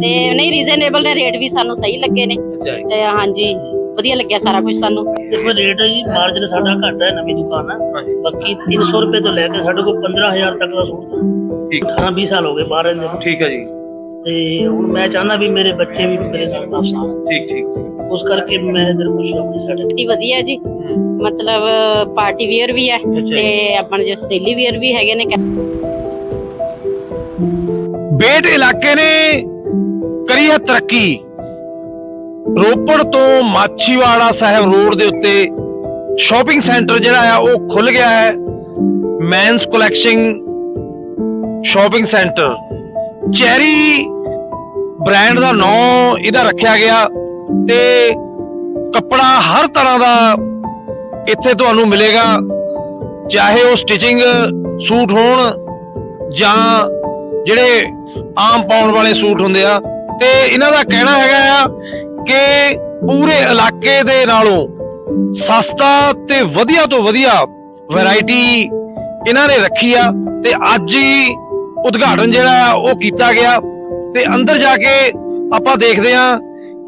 ਤੇ ਨਹੀਂ ਰੀਜ਼ਨੇਬਲ ਨੇ ਰੇਟ ਵੀ ਸਾਨੂੰ ਸਹੀ ਲੱਗੇ ਨੇ। ਜੀ। ਤੇ ਹਾਂਜੀ ਵਧੀਆ ਲੱਗਿਆ ਸਾਰਾ ਕੁਝ ਸਾਨੂੰ। ਦੇਖੋ ਰੇਟ ਜੀ ਮਾਰਜਨ ਸਾਡਾ ਘੱਟ ਹੈ ਨਵੀਂ ਦੁਕਾਨ ਹੈ। ਬਾਕੀ 300 ਰੁਪਏ ਤੋਂ ਲੈ ਕੇ ਸਾਡੇ ਕੋਲ 15000 ਤੱਕ ਦਾ ਸੂਟ ਠੀਕ। 18 20 ਸਾਲ ਹੋ ਗਏ ਬਾਹਰ ਰਹਿੰਦੇ ਨੂੰ। ਠੀਕ ਹੈ ਜੀ। ਤੇ ਹੁਣ ਮੈਂ ਚਾਹੁੰਦਾ ਵੀ ਮੇਰੇ ਬੱਚੇ ਵੀ ਮੇਰੇ ਨਾਲ ਵਾਪਸ ਆਉਣ। ਠੀਕ ਠੀਕ। ਉਸ ਕਰਕੇ ਮੈਂ ਇਧਰ ਕੁਝ ਆਪਣੀ ਸਾਡੇ ਵਧੀਆ ਜੀ। ਮਤਲਬ ਪਾਰਟੀ ਵੇਅਰ ਵੀ ਹੈ ਤੇ ਆਪਣੇ ਜਿਸ ਡੇਲੀ ਵੇਅਰ ਵੀ ਹੈਗੇ ਨੇ। ਬੇਟ ਇਲਾਕੇ ਨੇ ਕਰੀ ਹੈ ਤਰੱਕੀ। ਰੋਪੜ ਤੋਂ ਮਾਛੀਵਾੜਾ ਸਾਹਿਬ ਰੋਡ ਦੇ ਉੱਤੇ ਸ਼ਾਪਿੰਗ ਸੈਂਟਰ ਜਿਹੜਾ ਆ, ਉਹ ਖੁੱਲ ਗਿਆ ਹੈ। Men's collection shopping centre. Cherry brand ਦਾ ਨਾਮ ਇਹਦਾ ਰੱਖਿਆ ਗਿਆ ਤੇ ਕੱਪੜਾ ਹਰ ਤਰ੍ਹਾਂ ਦਾ ਇੱਥੇ ਤੁਹਾਨੂੰ ਮਿਲੇਗਾ। ਚਾਹੇ ਉਹ ਸਟਿਚਿੰਗ ਸੂਟ ਹੋਣ ਜਾਂ ਜਿਹੜੇ ਆਮ ਪਾਉਣ ਵਾਲੇ ਸੂਟ ਹੁੰਦੇ ਆ ਤੇ ਇਹਨਾਂ ਦਾ ਕਹਿਣਾ ਹੈਗਾ ਆ ਕਿ ਪੂਰੇ ਇਲਾਕੇ ਦੇ ਨਾਲੋਂ ਸਸਤਾ ਤੇ ਵਧੀਆ ਤੋਂ ਵਧੀਆ ਵੈਰਾਈਟੀ ਇਹਨਾਂ ਨੇ ਰੱਖੀ ਆ ਤੇ ਅੱਜ ਹੀ ਉਦਘਾਟਨ ਜਿਹੜਾ ਆ ਉਹ ਕੀਤਾ ਗਿਆ ਤੇ ਅੰਦਰ ਜਾ ਕੇ ਆਪਾਂ ਦੇਖਦੇ ਆ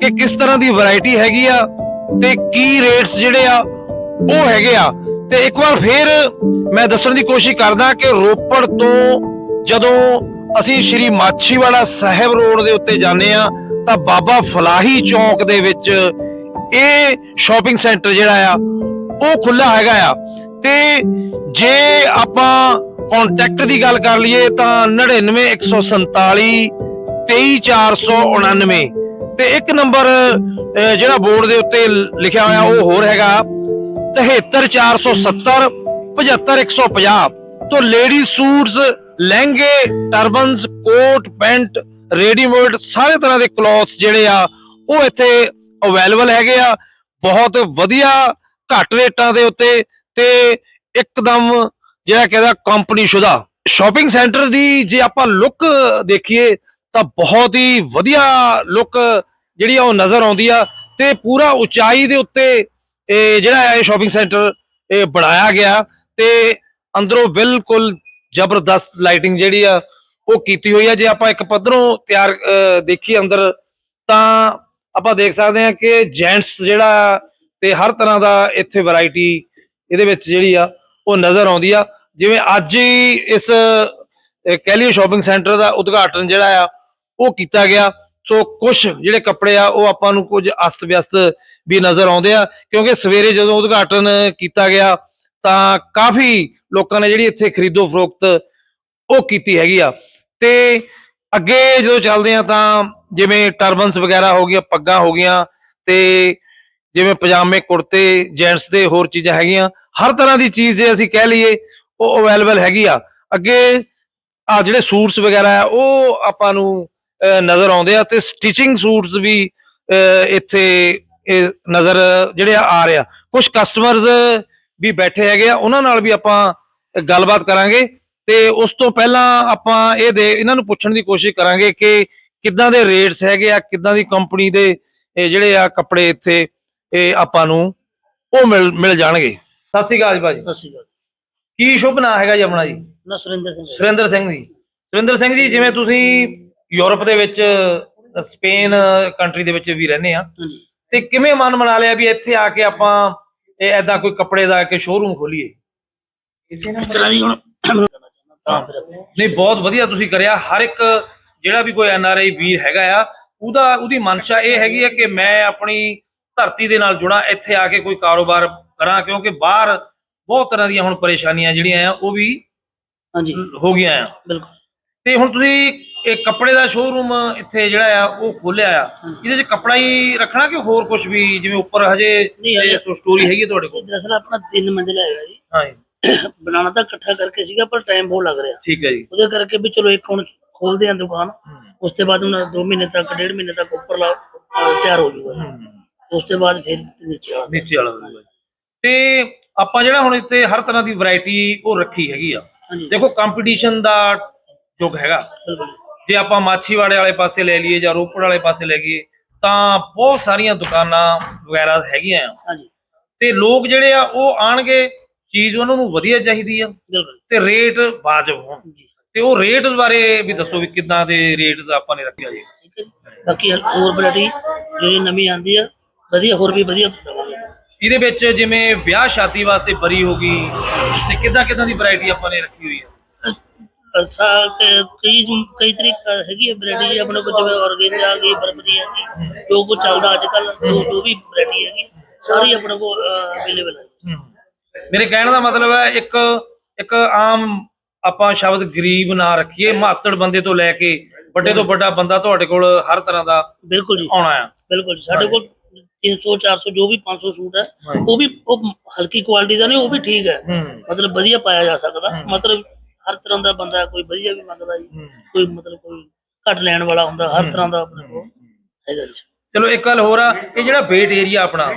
ਕਿ ਕਿਸ ਤਰ੍ਹਾਂ ਦੀ ਵੈਰਾਈਟੀ ਹੈਗੀ ਆ ਤੇ ਕੀ ਰੇਟਸ ਜਿਹੜੇ ਆ ਉਹ ਹੈਗੇ ਆ। ਤੇ ਇੱਕ ਵਾਰ ਫੇਰ ਮੈਂ ਦੱਸਣ ਦੀ ਕੋਸ਼ਿਸ਼ ਕਰਦਾ ਕਿ ਰੋਪੜ ਤੋਂ ਜਦੋਂ ਅਸੀਂ ਸ਼੍ਰੀ ਮਾਛੀਵਾੜਾ ਸਾਹਿਬ ਰੋਡ ਦੇ ਉੱਤੇ ਜਾਂਦੇ ਆ ਤਾਂ ਬਾਬਾ ਫਲਾਹੀ ਚੌਂਕ ਦੇ ਵਿੱਚ ਇਹ ਸ਼ਾਪਿੰਗ ਸੈਂਟਰ ਜਿਹੜਾ ਆ, ਉਹ ਖੁੱਲਾ ਹੈਗਾ ਆ। ਤੇ ਜੇ ਆਪਾਂ ਕੰਟੈਕਟ ਦੀ ਗੱਲ ਕਰ ਲਈਏ, ਤਾਂ 99147 23499 ਤੇ ਇੱਕ ਨੰਬਰ ਜਿਹੜਾ ਬੋਰਡ ਦੇ ਉੱਤੇ ਲਿਖਿਆ ਹੋਇਆ, ਉਹ ਹੋਰ ਹੈਗਾ 73470 75150 ਤੋਂ ਲੇਡੀ ਸੂਟਸ ਲਹਿੰਗੇ, ਟਰਬਨਸ, ਕੋਟ, ਪੈਂਟ ਰੈਡੀਮੇਡ ਸਾਰੇ ਤਰ੍ਹਾਂ ਦੇ ਕਲੌਥਸ ਜਿਹੜੇ ਆ, ਉਹ ਇੱਥੇ ਅਵੇਲੇਬਲ ਹੈਗੇ ਆ। ਬਹੁਤ ਵਧੀਆ ਘੱਟ ਰੇਟਾਂ ਦੇ ਉੱਤੇ ਤੇ ਇੱਕਦਮ ਜਿਹੜਾ ਕਹਿੰਦਾ ਕੰਪਨੀ ਸ਼ੁਦਾ। ਸ਼ਾਪਿੰਗ ਸੈਂਟਰ ਦੀ ਜੇ ਆਪਾਂ ਲੁੱਕ ਦੇਖੀਏ, ਤਾਂ ਬਹੁਤ ਹੀ ਵਧੀਆ ਲੁੱਕ ਜਿਹੜੀ ਆ ਉਹ ਨਜ਼ਰ ਆਉਂਦੀ ਆ ਤੇ ਪੂਰਾ ਉਚਾਈ ਦੇ ਉੱਤੇ ਇਹ ਜਿਹੜਾ ਇਹ ਸ਼ਾਪਿੰਗ ਸੈਂਟਰ ਇਹ ਬਣਾਇਆ ਗਿਆ ਤੇ ਅੰਦਰੋਂ ਬਿਲਕੁਲ ਜ਼ਬਰਦਸਤ ਲਾਈਟਿੰਗ ਜਿਹੜੀ ਆ ਉਹ ਕੀਤੀ ਹੋਈ ਆ। ਜੇ ਆਪਾਂ ਇੱਕ ਪੱਧਰੋਂ ਤਿਆਰ ਅਹ, ਦੇਖੀਏ ਅੰਦਰ ਤਾਂ ਆਪਾਂ ਦੇਖ ਸਕਦੇ ਹਾਂ ਕਿ ਜੈਂਟਸ ਜਿਹੜਾ ਤੇ ਹਰ ਤਰ੍ਹਾਂ ਦਾ ਇੱਥੇ ਵੈਰਾਈਟੀ ਇਹਦੇ ਵਿੱਚ ਜਿਹੜੀ ਆ ਉਹ ਨਜ਼ਰ ਆਉਂਦੀ ਆ। ਜਿਵੇਂ ਅੱਜ ਹੀ ਇਸ ਅਹ, ਕਹਿ ਲਈਏ ਸ਼ਾਪਿੰਗ ਸੈਂਟਰ ਦਾ ਉਦਘਾਟਨ ਜਿਹੜਾ ਆ ਉਹ ਕੀਤਾ ਗਿਆ। ਸੋ ਕੁਝ ਜਿਹੜੇ ਕੱਪੜੇ ਆ ਉਹ ਆਪਾਂ ਨੂੰ ਕੁਝ ਅਸਤ ਵਿਅਸਤ ਵੀ ਨਜ਼ਰ ਆਉਂਦੇ ਆ। ਕਿਉਂਕਿ ਸਵੇਰੇ ਜਦੋਂ ਉਦਘਾਟਨ ਕੀਤਾ ਗਿਆ ਤਾਂ ਕਾਫੀ ਲੋਕਾਂ ਨੇ ਜਿਹੜੀ ਇੱਥੇ ਖਰੀਦੋ ਫਰੋਖਤ ਉਹ ਕੀਤੀ ਹੈਗੀ ਆ। ਤੇ ਅੱਗੇ ਜਦੋਂ ਚੱਲਦੇ ਆ ਤਾਂ ਜਿਵੇਂ ਟਰਬਨਸ ਵਗੈਰਾ ਹੋ ਗਈਆਂ, ਪੱਗਾਂ ਹੋ ਗਈਆਂ, ਤੇ ਜਿਵੇਂ ਪਜਾਮੇ, ਕੁੜਤੇ, ਜੈਂਟਸ ਦੇ ਹੋਰ ਚੀਜ਼ਾਂ ਹੈਗੀਆਂ, ਹਰ ਤਰ੍ਹਾਂ ਦੀ ਚੀਜ਼ ਜੇ ਅਸੀਂ ਕਹਿ ਲਈਏ, ਉਹ ਅਵੇਲੇਬਲ ਹੈਗੀ ਆ। ਅੱਗੇ ਆ ਜਿਹੜੇ ਸੂਟਸ ਵਗੈਰਾ ਆ, ਉਹ ਆਪਾਂ ਨੂੰ ਨਜ਼ਰ ਆਉਂਦੇ ਆ ਤੇ ਸਟਿਚਿੰਗ ਸੂਟਸ ਵੀ ਇੱਥੇ ਨਜ਼ਰ ਜਿਹੜੇ ਆ ਆ ਰਿਹਾ ਕੁਝ ਕਸਟਮਰਸ ਵੀ ਬੈਠੇ ਹੈਗੇ ਆ, ਉਹਨਾਂ ਨਾਲ ਵੀ ਆਪਾਂ ਗੱਲਬਾਤ ਕਰਾਂਗੇ ਤੇ ਉਸ ਤੋਂ ਪਹਿਲਾਂ ਆਪਾਂ ਇਹ ਦੇ ਇਹਨਾਂ ਨੂੰ ਪੁੱਛਣ ਦੀ ਕੋਸ਼ਿਸ਼ ਕਰਾਂਗੇ ਕਿ ਕਿੱਦਾਂ ਦੇ ਰੇਟਸ ਹੈਗੇ ਆ ਕਿੱਦਾਂ ਦੀ ਕੰਪਨੀ ਦੇ ਇਹ ਜਿਹੜੇ ਆ ਕੱਪੜੇ ਇੱਥੇ ਇਹ ਆਪਾਂ ਨੂੰ ਉਹ ਮਿਲ ਮਿਲ ਜਾਣਗੇ। ਸਤਿ ਸ਼੍ਰੀ ਅਕਾਲ ਜੀ ਭਾਜੀ। ਸਤਿ ਸ਼੍ਰੀ ਅਕਾਲ। ਕੀ ਸ਼ੁਭ ਨਾਂ ਹੈਗਾ ਜੀ ਆਪਣਾ ਜੀ? ਨਾ ਸੁਰਿੰਦਰ ਸਿੰਘ। ਸੁਰਿੰਦਰ ਸਿੰਘ ਜੀ। ਸੁਰਿੰਦਰ ਸਿੰਘ ਜੀ ਜਿਵੇਂ ਤੁਸੀਂ ਯੂਰਪ ਦੇ ਵਿੱਚ ਸਪੇਨ ਕੰਟਰੀ ਦੇ ਵਿੱਚ ਵੀ ਰਹਿੰਦੇ ਆ। ਤੇ ਕਿਵੇਂ ਮਨ ਬਣਾ ਲਿਆ ਵੀ ਇੱਥੇ ਆ ਕੇ ਆਪਾਂ ਇਹ ਐਦਾਂ ਕੋਈ ਕੱਪੜੇ ਦਾ ਕਿ ਸ਼ੋਰੂਮ ਖੋਲੀਏ? ਇਸ ਤਰ੍ਹਾਂ ਦੀ ਹੁਣ ਤਾਂ ਫਿਰ ਆਪਾਂ- ਨਹੀਂ ਬਹੁਤ ਵਧੀਆ ਤੁਸੀਂ ਕਰਿਆ। ਹਰ ਇੱਕ ਜਿਹੜਾ ਵੀ ਕੋਈ ਐਨ ਆਰ ਆਈ ਵੀਰ ਹੈਗਾ ਆ ਉਹਦਾ ਉਹਦੀ ਮਨਸ਼ਾ ਇਹ ਹੈਗੀ ਹੈ ਕਿ ਮੈਂ ਆਪਣੀ ਧਰਤੀ ਦੇ ਨਾਲ ਜੁੜਾਂ ਇੱਥੇ ਆ ਕੇ ਕੋਈ ਕਾਰੋਬਾਰ ਕਰਾਂ ਕਿਉਂਕਿ ਬਾਹਰ ਬਹੁਤ ਤਰ੍ਹਾਂ ਦੀਆਂ ਹੁਣ ਪਰੇਸ਼ਾਨੀਆਂ ਜਿਹੜੀਆਂ ਆ ਉਹ ਵੀ ਹਾਂਜੀ। ਹੋ ਗਈਆਂ ਆ। ਬਿਲਕੁਲ। ਤੇ ਹੁਣ ਤੁਸੀਂ ਇਹ ਕੱਪੜੇ ਦਾ ਸ਼ੋਰੂਮ ਇੱਥੇ ਜਿਹੜਾ ਆ ਉਹ ਖੋਲਿਆ ਆ। ਇਹਦੇ 'ਚ ਕੱਪੜਾ ਹੀ ਰੱਖਣਾ ਕਿ ਹੋਰ ਕੁਝ ਵੀ ਜਿਵੇਂ ਉੱਪਰ ਹਜੇ ਨਹੀਂ, ਹਜੇ- ਸੋ ਸਟੋਰੀ ਹੈਗੀ ਹੈ ਤੁਹਾਡੇ ਇਹ ਕੋਲ ਦਰਅਸਲ ਆਪਣਾ ਤਿੰਨ ਮੰਜ਼ਿਲਾ ਹੈਗਾ ਜੀ। ਹਾਂਜੀ। ਬਣਾਉਣਾ ਤਾਂ ਇਕੱਠਾ ਕਰਕੇ ਸੀਗਾ ਪਰ ਟਾਈਮ ਬਹੁਤ ਲੱਗ ਰਿਹਾ। ਠੀਕ ਹੈ ਜੀ। ਉਹਦੇ ਕਰਕੇ ਵੀ ਚਲੋ ਇੱਕ ਹੁਣ ਖੋਲਦੇ ਆਂ ਦੁਕਾਨ ਉਸ ਤੋਂ ਬਾਅਦ ਉਹਨਾਂ 2 ਮਹੀਨੇ ਤੱਕ ਡੇਢ ਮਹੀਨੇ ਤੱਕ ਉੱਪਰ ਲਾ ਤਿਆਰ ਹੋ ਜਾਊਗਾ। ਉਸ ਤੋਂ ਬਾਅਦ ਫਿਰ ਨੀਚੇ ਆ ਨੀਚੇ ਵਾਲਾ ਹੋਊਗਾ। ਤੇ ਆਪਾਂ ਜਿਹੜਾ ਹੁਣ ਇੱਥੇ ਹਰ ਤਰ੍ਹਾਂ ਦੀ ਵੈਰਾਈਟੀ ਉਹ ਰੱਖੀ ਹੈਗੀ ਆ। ਦੇਖੋ ਕੰਪੀਟੀਸ਼ਨ ਦਾ ਯੁੱਗ ਹੈਗਾ। ਜੇ। ਆਪਾਂ ਮਾਛੀਵਾੜੇ ਵਾਲੇ ਪਾਸੇ ਲੈ ਲਈਏ ਜਾਂ ਰੋਪੜ ਵਾਲੇ ਪਾਸੇ ਲੈ ਗਈਏ ਤਾਂ ਬਹੁਤ ਸਾਰੀਆਂ ਦੁਕਾਨਾਂ ਵਗੈਰਾ ਹੈਗੀਆਂ ਆ। ਹਾਂਜੀ। ਤੇ ਲੋਕ ਜਿਹੜੇ ਆ ਉਹ ਆਣਗੇ ਚੀਜ਼ ਉਹਨਾਂ ਨੂੰ ਵਧੀਆ ਚਾਹੀਦੀ ਆ। ਬਿਲਕੁਲ। ਤੇ ਰੇਟ ਵਾਜਬ ਹੋਣ। ਜੀ। ਤੇ ਉਹ ਰੇਟ ਬਾਰੇ ਵੀ ਦੱਸੋ ਵੀ ਕਿੱਦਾਂ ਦੇ ਰੇਟ ਦਾ ਆਪਾਂ ਨੇ ਰੱਖਿਆ ਜੀ। ਠੀਕ ਹੈ ਜੀ। ਬਾਕੀ ਹੋਰ ਵੈਰਾਈਟੀ ਜਿਹੜੀ ਨਵੀਂ ਆਂਦੀ ਆ ਵਧੀਆ ਹੋਰ ਵੀ ਵਧੀਆ ਦਵਾਂਗੇ। ਇਹਦੇ ਵਿੱਚ ਜਿਵੇਂ ਵਿਆਹ ਸ਼ਾਦੀ ਵਾਸਤੇ ਬਰੀ ਹੋ ਗਈ ਤੇ ਕਿੱਦਾਂ ਕਿੱਦਾਂ ਦੀ ਵੈਰਾਈਟੀ ਆਪਾਂ ਨੇ ਰੱਖੀ ਹੋਈ ਹੈ ਅਸਾ ਕਈ ਕਈ ਤਰੀਕਾ ਹੈਗੀ ਹੈ ਵੈਰਾਈਟੀ ਆਪਣੇ ਕੋਲ ਜਿਵੇਂ ਆਰਗੇਂਜਾ ਆ ਗਈ ਬਰਬਰੀ ਆ ਗਈ ਜੋ ਕੁਝ ਚੱਲਦਾ ਅੱਜ ਕੱਲ ਜੋ ਜੋ ਵੀ ਵੈਰਾਈਟੀ ਹੈਗੀ ਸਾਰੀ ਆਪਣੇ ਕੋਲ ਅਵੇਲੇਬਲ ਹੈ। ਮੇਰੇ ਕਹਿਣ ਦਾ ਮਤਲਬ ਹੈ ਇੱਕ ਇੱਕ ਆਮ ਆਪਾਂ ਸ਼ਬਦ ਗਰੀਬ ਨਾ ਰੱਖੀਏ ਮਾਤੜ ਬੰਦੇ ਤੋਂ ਲੈ ਕੇ ਵੱਡੇ ਤੋਂ ਵੱਡਾ ਬੰਦਾ ਤੁਹਾਡੇ ਕੋਲ ਹਰ ਤਰ੍ਹਾਂ ਦਾ ਬਿਲਕੁਲ ਜੀ। ਆਉਣਾ ਆ ਬਿਲਕੁਲ ਜੀ। ਸਾਡੇ ਕੋਲ 300 400 ਜੋ ਵੀ 500 ਸੂਟ ਹੈ। ਉਹ ਵੀ ਉਹ ਹਲਕੀ ਕੁਆਲਿਟੀ ਦਾ ਨਹੀਂ ਉਹ ਵੀ ਠੀਕ ਹੈ। ਮਤਲਬ ਵਧੀਆ ਪਾਇਆ ਜਾ ਸਕਦਾ। ਮਤਲਬ ਹਰ ਤਰ੍ਹਾਂ ਦਾ ਬੰਦਾ ਕੋਈ ਵਧੀਆ ਵੀ ਮੰਗਦਾ ਜੀ। ਕੋਈ ਮਤਲਬ ਕੋਈ ਘੱਟ ਲੈਣ ਵਾਲਾ ਹੁੰਦਾ ਹਰ ਤਰ੍ਹਾਂ ਦਾ ਆਪਣੇ ਕੋਲ ਹੈਗਾ ਜੀ। ਚਲੋ ਇੱਕ ਗੱਲ ਹੋਰ ਆ ਇਹ ਜਿਹੜਾ ਵੇਟ ਏਰੀਆ ਆਪਣਾ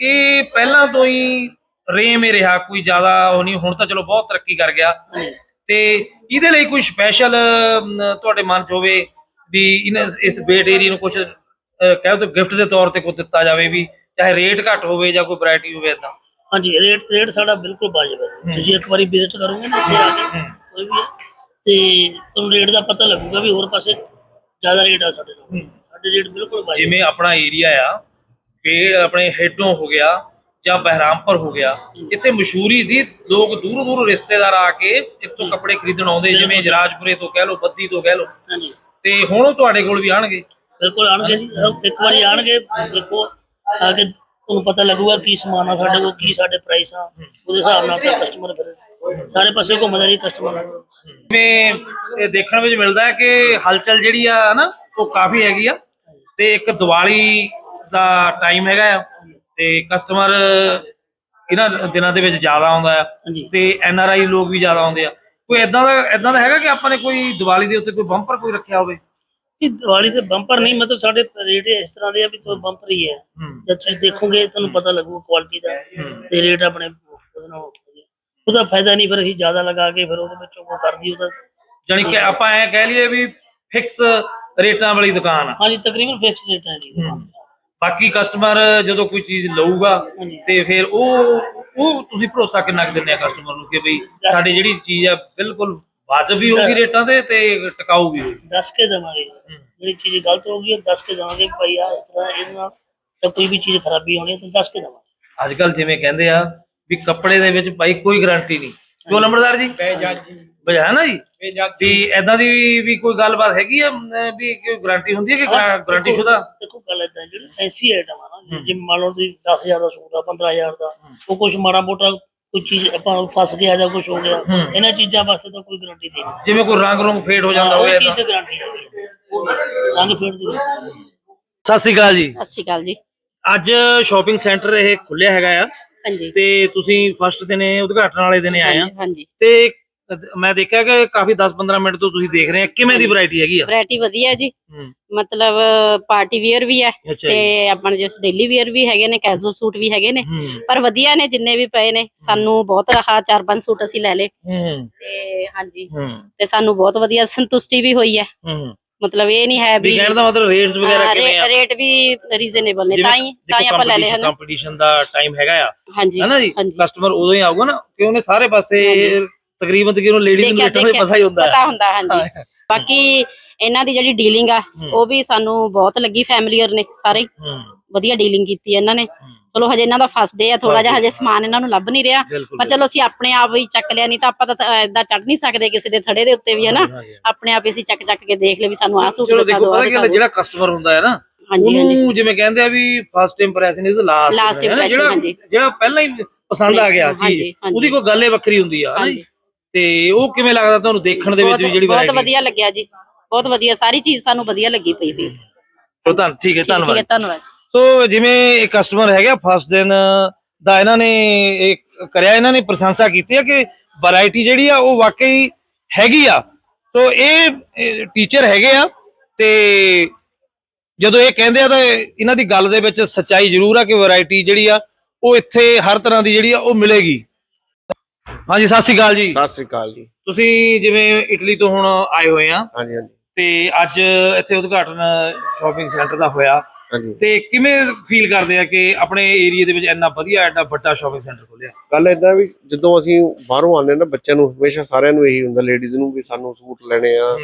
ਇਹ ਪਹਿਲਾਂ ਤੋਂ ਹੀ ਰੇਮ ਹੀ ਰਿਹਾ ਕੋਈ ਜ਼ਿਆਦਾ ਉਹ ਨਹੀਂ ਹੁਣ ਤਾਂ ਚਲੋ ਬਹੁਤ ਤਰੱਕੀ ਕਰ ਗਿਆ। ਤੇ ਇਹਦੇ ਲਈ ਕੋਈ ਸਪੈਸ਼ਲ ਤੁਹਾਡੇ ਮਨ 'ਚ ਹੋਵੇ ਵੀ ਇਸ ਵੇਟ ਏਰੀਆ ਨੂੰ ਕੁਝ ਕਹਿ ਦੋ ਗਿਫਟ ਦੇ ਤੌਰ ਤੇ ਕੁਝ ਦਿੱਤਾ ਜਾਵੇ ਵੀ ਚਾਹੇ ਰੇਟ ਘੱਟ ਹੋਵੇ ਜਾਂ ਕੋਈ ਵੈਰਾਈਟੀ ਹੋਵੇ ਇਦਾਂ ਹਾਂਜੀ ਰੇਟ ਰੇਟ ਸਾਡਾ ਬਿਲਕੁਲ ਵਾਜਬ ਹੈ। ਤੁਸੀਂ ਇੱਕ ਵਾਰੀ ਵਿਜ਼ਿਟ ਕਰੋਗੇ ਨਾ ਇੱਥੇ ਆ ਕੇ ਕੋਈ ਵੀ ਤੇ ਤੁਹਾਨੂੰ ਰੇਟ ਦਾ ਪਤਾ ਲੱਗੂਗਾ ਵੀ ਹੋਰ ਪਾਸੇ ਜ਼ਿਆਦਾ ਰੇਟ ਆ ਸਾਡੇ ਨਾਲ। ਸਾਡੇ ਰੇਟ ਬਿਲਕੁਲ ਵਾਜਬ ਜਿਵੇਂ ਆਪਣਾ ਏਰੀਆ ਆ ਫੇਰ ਆਪਣੇ ਹੈਡੋਂ ਹੋ ਗਿਆ ਜਾਂ ਬਹਿਰਾਮਪੁਰ ਹੋ ਗਿਆ ਇੱਥੇ ਮਸ਼ਹੂਰੀ ਦੀ ਲੋਕ ਦੂਰੋਂ ਦੂਰੋਂ ਰਿਸ਼ਤੇਦਾਰ ਆ ਕੇ ਇੱਥੋਂ ਕੱਪੜੇ ਖਰੀਦਣ ਆਉਂਦੇ ਜਿਵੇਂ ਜਰਾਜਪੁਰੇ ਤੋਂ ਕਹਿ ਲਓ ਬੱਦੀ ਤੋਂ ਕਹਿ ਲਓ। ਹਾਂਜੀ। ਤੇ ਹੁਣ ਉਹ ਤੁਹਾਡੇ ਕੋਲ ਵੀ ਆਣਗੇ? ਬਿਲਕੁਲ ਆਣਗੇ ਜੀ। ਇੱਕ ਵਾਰੀ ਆਣਗੇ ਦੇਖੋ ਆ ਕੇ ਤੁਹਾਨੂੰ ਪਤਾ ਲੱਗੂਗਾ ਕੀ ਸਮਾਨ ਆ ਸਾਡੇ ਕੋਲ ਕੀ ਸਾਡੇ ਪ੍ਰਾਈਸ ਆ। ਉਹਦੇ ਹਿਸਾਬ ਨਾਲ ਕਸਟਮਰ ਫਿਰ ਸਾਰੇ ਪਾਸੇ ਘੁੰਮਦਾ ਜੀ ਕਸਟਮਰ ਜਿਵੇਂ ਇਹ ਦੇਖਣ ਵਿੱਚ ਮਿਲਦਾ ਹੈ ਕਿ ਹਲਚਲ ਜਿਹੜੀ ਆ ਨਾ ਉਹ ਕਾਫੀ ਹੈਗੀ ਆ। ਤੇ ਇੱਕ ਦੀਵਾਲੀ ਦਾ ਟਾਈਮ ਹੈਗਾ ਆ। ਤੇ ਕਸਟਮਰ ਇਹਨਾਂ ਦਿਨਾਂ ਦੇ ਵਿੱਚ ਜ਼ਿਆਦਾ ਆਉਂਦਾ ਆ ਤੇ ਐਨ ਆਰ ਆਈ ਲੋਕ ਵੀ ਜ਼ਿਆਦਾ ਆਉਂਦੇ ਆ। ਕੋਈ ਇਦਾਂ ਦਾ ਇਦਾਂ ਦਾ ਹੈਗਾ ਕਿ ਆਪਾਂ ਨੇ ਕੋਈ ਦੀਵਾਲੀ ਦੇ ਉੱਤੇ ਕੋਈ ਬੰਪਰ ਕੋਈ ਰੱਖਿਆ ਹੋਵੇ? ਇਹ ਦੀਵਾਲੀ ਤੇ ਬੰਪਰ ਨਹੀਂ ਮਤਲਬ ਸਾਡੇ ਰੇਟ ਇਸ ਤਰ੍ਹਾਂ ਦੇ ਆ ਵੀ ਕੋਈ ਬੰਪਰ ਹੀ ਹੈ। ਜਦ ਤੁਸੀਂ ਦੇਖੋਗੇ ਤੁਹਾਨੂੰ ਪਤਾ ਲੱਗੂ ਕੁਆਲਿਟੀ ਦਾ ਤੇ ਰੇਟ ਆਪਣੇ ਉਹਦੇ ਫਾਇਦਾ ਨਹੀਂ ਫਿਰ ਅਸੀਂ ਜ਼ਿਆਦਾ ਲਗਾ ਕੇ ਫਿਰ ਉਹਦੇ ਵਿੱਚੋਂ ਕੋ ਕਰਦੀ ਉਹਦਾ ਜਾਣੀ ਕਿ ਆਪਾਂ ਐ ਕਹਿ ਲਈਏ ਵੀ ਫਿਕਸ ਰੇਟਾਂ ਵਾਲੀ ਦੁਕਾਨ ਆ। ਹਾਂਜੀ ਤਕਰੀਬਨ ਫਿਕਸ ਰੇਟ ਜੀ ਬਾਕੀ ਕਸਟਮਰ ਜਦੋਂ ਕੋਈ ਚੀਜ਼ ਲਊਗਾ। ਤੇ ਫਿਰ ਉਹ ਉਹ ਤੁਸੀਂ ਭਰੋਸਾ ਕਿੰਨਾ ਕੁ ਦਿੰਦੇ ਆ ਕਸਟਮਰ ਨੂੰ ਕਿ ਬਈ ਸਾਡੀ ਜਿਹੜੀ ਚੀਜ਼ ਆ ਬਿਲਕੁਲ ਵਾਜਬ ਵੀ ਹੋਊਗੀ ਰੇਟਾਂ ਤੇ ਤੇ ਟਿਕਾਊ ਵੀ ਹੋਊਗੀ। ਦੱਸ ਕੇ ਦੇਵਾਂਗੇ। ਜਿਹੜੀ ਚੀਜ਼ ਗਲਤ ਹੋ ਗਈ ਉਹ ਦੱਸ ਕੇ ਦੇਵਾਂਗੇ ਭਾਈ ਆ ਇਸ ਤਰ੍ਹਾਂ ਇਹਦੇ ਨਾਲ ਤਾਂ ਕੋਈ ਵੀ ਚੀਜ਼ ਖਰਾਬੀ ਹੋਣੀ ਤਾਂ ਦੱਸ ਕੇ ਦੇਵਾਂਗੇ। ਅੱਜ ਕੱਲ ਜਿਵੇਂ ਕਹਿੰਦੇ ਆ ਵੀ ਕੱਪੜੇ ਦੇ ਵਿੱਚ ਭਾਈ ਕੋਈ ਗਾਰੰਟੀ ਨਹੀਂ। ਕਿਉਂ ਨੰਬਰਦਾਰ ਜੀ। ਬਜਾ ਨਾ ਜੀ? ਵੀ ਐਦਾਂ ਦੀ ਵੀ ਕੋਈ ਗੱਲਬਾਤ ਹੈਗੀ ਆ ਅਮ, ਵੀ ਕੋਈ ਗਾਰੰਟੀ ਹੁੰਦੀ ਹੈ ਕਿ ਗਾਰੰਟੀ ਸ਼ੁਦਾ? ਦੇਖੋ ਗੱਲ ਏਦਾਂ ਜਿਹੜੀ ਫੈਂਸੀ ਆਈਟਮ ਆ ਨਾ ਜਿਵੇਂ ਮੰਨ ਲਓ ਤੁਸੀਂ 10000 ਦਾ ਸੂਟ ਆ 15000 ਦਾ ਉਹ ਕੁਝ ਮਾੜਾ ਮੋਟਾ ਕੋਈ ਚੀਜ਼ ਆਪਾਂ ਨੂੰ ਫਸ ਗਿਆ ਜਾਂ ਕੁਝ ਹੋ ਗਿਆ ਹੂੰ। ਇਹਨਾਂ ਚੀਜ਼ਾਂ ਵਾਸਤੇ ਤਾਂ ਕੋਈ ਗਾਰੰਟੀ ਨਹੀਂ। ਜਿਵੇਂ ਕੋਈ ਰੰਗ ਰੰਗ ਫੇਡ ਹੋ ਜਾਂਦਾ ਉਹ ਹੋਵੇ ਚੀਜ਼ ਏਦਾਂ ਤੇ ਗਾਰੰਟੀ ਹੈ ਰੰਗ ਫੇਡ ਦੀ guarantee ਹੈ। ਸਤਿ ਸ਼੍ਰੀ ਅਕਾਲ ਜੀ। ਸਤਿ ਸ਼੍ਰੀ ਅਕਾਲ ਜੀ। ਅੱਜ ਸ਼ਾਪਿੰਗ ਸੈਂਟਰ ਇਹ ਖੁੱਲਿਆ ਹੈਗਾ ਆ। ਹਾਂਜੀ। ਤੇ ਤੁਸੀਂ ਫਸਟ ਦਿਨੇ ਉਦਘਾਟਨ ਵਾਲੇ ਦਿਨੇ ਆਏ ਆ। ਹਾਂਜੀ ਹਾਂਜੀ। ਤੇ ਮੈਂ ਦੇਖਿਆ ਕਿ ਕਾਫੀ 10-15 ਮਿੰਟ ਤੋਂ ਤੁਸੀਂ ਦੇਖ ਰਹੇ ਆ। ਕਿਵੇਂ ਦੀ ਵੈਰਾਈਟੀ ਹੈਗੀ ਆ? ਵੈਰਾਈਟੀ ਵਧੀਆ ਜੀ। ਹੂੰ। ਮਤਲਬ ਪਾਰਟੀ ਵੇਅਰ ਵੀ ਹੈ ਅੱਛਾ ਜੀ। ਤੇ ਆਪਣੇ ਜਿਸ ਡੇਲੀ ਵੇਅਰ ਵੀ ਹੈਗੇ ਨੇ ਕੈਜੂਅਲ ਸੂਟ ਵੀ ਹੈਗੇ ਨੇ। ਹੂੰ। ਪਰ ਵਧੀਆ ਨੇ ਜਿੰਨੇ ਵੀ ਪਏ ਨੇ ਸਾਨੂੰ ਬਹੁਤ ਆਹ ਚਾਰ ਪੰਜ ਸੂਟ ਅਸੀਂ ਲੈ ਲਏ। ਹੂੰ। ਤੇ ਹਾਂਜੀ। ਹੂੰ। ਤੇ ਸਾਨੂੰ ਬਹੁਤ ਵਧੀਆ ਸੰਤੁਸ਼ਟੀ ਵੀ ਹੋਈ ਹੈ। ਹੂੰ। ਮਤਲਬ ਇਹ ਨਹੀਂ ਹੈ ਵੀ ਵੀ ਕਹਿਣ ਦਾ ਮਤਲਬ ਰੇਟਸ ਵਗੈਰਾ ਕਿਵੇਂ ਆ? ਰੇਟ ਵੀ ਰੀਜ਼ਨੇਬਲ ਨੇ। ਤਾਂ ਹੀ ਤਾਂ ਹੀ ਆਪਾਂ ਲੈ ਲਏ ਹਨ? ਕੰਪੀਟੀਸ਼ਨ ਦਾ ਟਾਈਮ ਹੈਗਾ ਆ। ਹਾਂਜੀ ਹੈਨਾ ਜੀ? ਹਾਂਜੀ। ਕਸਟਮਰ ਉਦੋਂ ਹੀ ਆਊਗਾ ਨਾ ਕਿ ਉਹਨੇ ਸਾਰੇ ਪਾਸੇ ਹਾਂਜੀ। ਤਕਰੀਬਨ ਤਕਰੀਬਨ ਲੇਡੀਜ਼ ਨੂੰ ਰੇਟਾਂ ਦਾ ਪਤਾ ਹੀ ਹੁੰਦਾ ਪਤਾ ਹੁੰਦਾ ਹਾਂਜੀ। ਬਾਕੀ ਇਹਨਾਂ ਦੀ ਜਿਹੜੀ ਡੀਲਿੰਗ ਆ। ਉਹ ਵੀ ਸਾਨੂੰ ਬਹੁਤ ਲੱਗੀ ਫੈਮਲੀਅਰ ਨੇ ਸਾਰੇ। ਵਧੀਆ ਡੀਲਿੰਗ ਕੀਤੀ ਇਹਨਾਂ ਨੇ। ਚਲੋ ਹਜੇ ਇਹਨਾਂ ਦਾ ਫਸਟ ਡੇ ਆ ਥੋੜਾ ਜਿਹਾ। ਹਜੇ ਸਮਾਨ ਇਹਨਾਂ ਨੂੰ ਲੱਭ ਨਹੀਂ ਰਿਹਾ। ਪਰ ਚਲੋ ਅਸੀਂ ਆਪਣੇ ਆਪ ਹੀ ਚੱਕ ਲਿਆ ਨਹੀਂ ਤਾਂ ਆਪਾਂ ਤਾਂ ਏਦਾਂ ਚੜ ਨਹੀਂ ਸਕਦੇ ਕਿਸੇ ਦੇ ਥੜੇ ਦੇ ਉੱਤੇ ਵੀ ਹੈ ਨਾ। ਆਪਣੇ ਆਪ ਹੀ ਅਸੀਂ ਚੱਕ ਚੱਕ ਕੇ ਦੇਖ ਲਏ ਵੀ ਸਾਨੂੰ ਆਹ ਸੂਟ ਚਲੋ ਦਿਖਾ ਦਿਓ ਦਿਓ। ਜਿਹੜਾ ਕਸਟਮਰ ਹੁੰਦਾ ਹੈ ਨਾ ਉਹਨੂੰ ਜਿਵੇਂ ਕਹਿੰਦੇ ਆ ਵੀ ਫਸਟ ਇੰਪ੍ਰੈਸ਼ਨ ਇਜ਼ ਲਾਸਟ ਜਿਹੜਾ ਪਹਿਲਾਂ ਹੀ ਪਸੰਦ ਆ ਗਿਆ ਹਾਂਜੀ। ਉਹਦੀ ਕੋਈ ਗੱਲ ਹੀ ਵੱਖਰੀ ਹੁੰਦੀ ਆ ਜੀ? ਤੇ ਉਹ ਕਿਵੇਂ ਲੱਗਦਾ ਤੁਹਾਨੂੰ ਦੇਖਣ ਦੇ ਵਿੱਚ ਵੀ ਜਿਹੜੀ ਬਹੁਤ ਵੈਰਾਈਟੀ ਵਧੀਆ ਲੱਗਿਆ ਜੀ। ਬਹੁਤ ਵਧੀਆ ਸਾਰੀ ਚੀਜ਼ ਸਾਨੂੰ ਵਧੀਆ ਲੱਗੀ ਪਈ ਵੀ ਧੰਨ ਠੀਕ ਹੈ ਠੀਕ ਹੈ ਧੰਨਵਾਦ। ਧੰਨਵਾਦ। ਸੋ ਜਿਵੇਂ ਇਹ ਕਸਟਮਰ ਹੈਗਾ ਫਸਟ ਦਿਨ ਦਾ ਇਹਨਾਂ ਨੇ ਇਹ ਕਰਿਆ ਇਹਨਾਂ ਨੇ ਪ੍ਰਸ਼ੰਸਾ ਕੀਤੀ ਹੈ ਕਿ ਵੈਰਾਈਟੀ ਜਿਹੜੀ ਆ ਉਹ ਵਾਕਈ ਹੈਗੀ ਆ। ਸੋ ਇਹ ਟੀਚਰ ਹੈਗੇ ਆ ਤੇ ਜਦੋਂ ਇਹ ਕਹਿੰਦੇ ਆ ਤਾਂ ਇਹਨਾਂ ਦੀ ਗੱਲ ਦੇ ਵਿੱਚ ਸੱਚਾਈ ਜ਼ਰੂਰ ਆ ਕਿ ਵੈਰਾਈਟੀ ਜਿਹੜੀ ਆ ਉਹ ਇੱਥੇ ਹਰ ਤਰ੍ਹਾਂ ਦੀ ਜਿਹੜੀ ਆ ਉਹ ਮਿਲੇਗੀ। ਹਾਂਜੀ ਸਤਿ ਸ਼੍ਰੀ ਅਕਾਲ ਜੀ। ਸਤਿ ਸ੍ਰੀ ਅਕਾਲ ਜੀ। ਤੁਸੀਂ ਜਿਵੇਂ ਇਟਲੀ ਤੋਂ ਹੁਣ ਆਏ ਹੋਏ ਆ ਹਾਂਜੀ ਹਾਂਜੀ। ਤੇ ਅੱਜ ਇੱਥੇ ਉਦਘਾਟਨ ਸ਼ਾਪਿੰਗ ਸੈਂਟਰ ਦਾ ਹੋਇਆ। ਹਾਂਜੀ। ਤੇ ਕਿਵੇਂ ਫੀਲ ਕਰਦੇ ਆ ਕਿ ਆਪਣੇ ਏਰੀਆ ਦੇ ਵਿੱਚ ਇੰਨਾ ਵਧੀਆ ਐਡਾ ਵੱਡਾ ਸ਼ਾਪਿੰਗ ਸੈਂਟਰ ਖੋਲਿਆ? ਗੱਲ ਏਦਾਂ ਵੀ ਜਦੋਂ ਅਸੀਂ ਬਾਹਰੋਂ ਆਉਂਦੇ ਨਾ ਬੱਚਿਆਂ ਨੂੰ ਹਮੇਸ਼ਾ ਸਾਰਿਆਂ ਨੂੰ ਇਹੀ ਹੁੰਦਾ ਲੇਡੀਜ਼ ਨੂੰ ਵੀ ਸਾਨੂੰ ਸੂਟ ਲੈਣੇ ਆ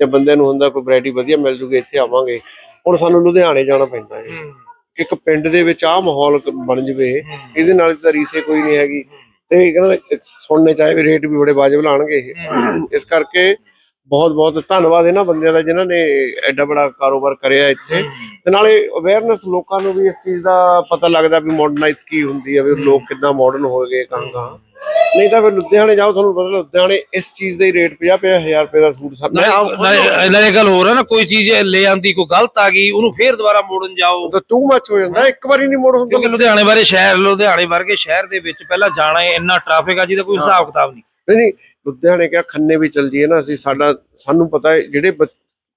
ਜਾਂ ਬੰਦਿਆਂ ਨੂੰ ਹੁੰਦਾ ਕੋਈ ਵੈਰਾਈਟੀ ਵਧੀਆ ਮਿਲ ਜੂਗੀ ਇੱਥੇ ਆਵਾਂਗੇ। ਹੁਣ ਸਾਨੂੰ ਲੁਧਿਆਣੇ ਜਾਣਾ ਪੈਂਦਾ ਹੈ। ਇੱਕ ਪਿੰਡ ਦੇ ਵਿੱਚ ਆਹ ਮਾਹੌਲ ਬਣ ਜਵੇ ਇਹਦੇ ਨਾਲ ਤਾਂ ਰੀਸੇ ਕੋਈ ਨਹੀਂ ਹੈਗੀ। ਤੇ ਕਹਿੰਦਾ ਸੁਣਨੇ ਚਾਹੇ ਵੀ ਰੇਟ ਵੀ ਬੜੇ ਵਾਜਬ ਲਾਣਗੇ ਇਹ। ਇਸ ਕਰਕੇ ਬਹੁਤ ਬਹੁਤ ਧੰਨਵਾਦ ਇਹਨਾਂ ਬੰਦਿਆਂ ਦਾ ਜਿਨ੍ਹਾਂ ਨੇ ਐਡਾ ਬੜਾ ਕਾਰੋਬਾਰ ਕਰਿਆ ਇੱਥੇ। ਤੇ ਨਾਲੇ ਅਵੇਅਰਨੈਸ ਲੋਕਾਂ ਨੂੰ ਵੀ ਇਸ ਚੀਜ਼ ਦਾ ਪਤਾ ਲੱਗਦਾ ਵੀ ਮਾਡਰਨਾਈਜ਼ ਕੀ ਹੁੰਦੀ ਹੈ ਵੀ ਲੋਕ ਕਿੰਨਾ ਮਾਡਰਨ ਹੋ ਗਏ ਕਾਂ ਕਾਂ ਨਹੀਂ ਤਾਂ ਫਿਰ ਲੁਧਿਆਣੇ ਜਾਓ ਤੁਹਾਨੂੰ ਪਤਾ ਲੁਧਿਆਣੇ ਇਸ ਚੀਜ਼ ਦੇ ਰੇਟ 50 ਹਜ਼ਾਰ ਰੁਪਏ ਦਾ ਸੂਟ ਸਭ ਨਾਲੇ ਇਹ ਗੱਲ ਹੋਰ ਹੈ ਨਾ ਕੋਈ ਚੀਜ਼ ਲੈ ਆਂਦੀ ਕੋਈ ਗਲਤ ਆ ਗਈ ਉਹਨੂੰ ਫੇਰ ਦੁਬਾਰਾ ਮੋੜਨ ਜਾਓ। ਤਾਂ ਟੂ ਮੱਚ ਹੋ ਜਾਂਦਾ ਇੱਕ ਵਾਰੀ ਨਹੀਂ ਮੋੜ ਹੁੰਦਾ। ਕਿਉਂਕਿ ਲੁਧਿਆਣੇ ਬਾਰੇ ਸ਼ਹਿਰ ਲੁਧਿਆਣੇ ਵਰਗੇ ਸ਼ਹਿਰ ਦੇ ਵਿੱਚ ਪਹਿਲਾਂ ਜਾਣਾ ਹੈ ਇੰਨਾ ਟ੍ਰੈਫਿਕ ਆ ਜਿਹਦਾ ਕੋਈ ਹਿਸਾਬ ਕਿਤਾਬ ਨਹੀਂ। ਨਹੀਂ ਨਹੀਂ ਲੁਧਿਆਣੇ ਕਿਹਾ ਖੰਨੇ ਵੀ ਚਲ ਜੀਏ ਨਾ ਅਸੀਂ ਸਾਡਾ ਸਾਨੂੰ ਪਤਾ ਹੈ ਜਿਹੜੇ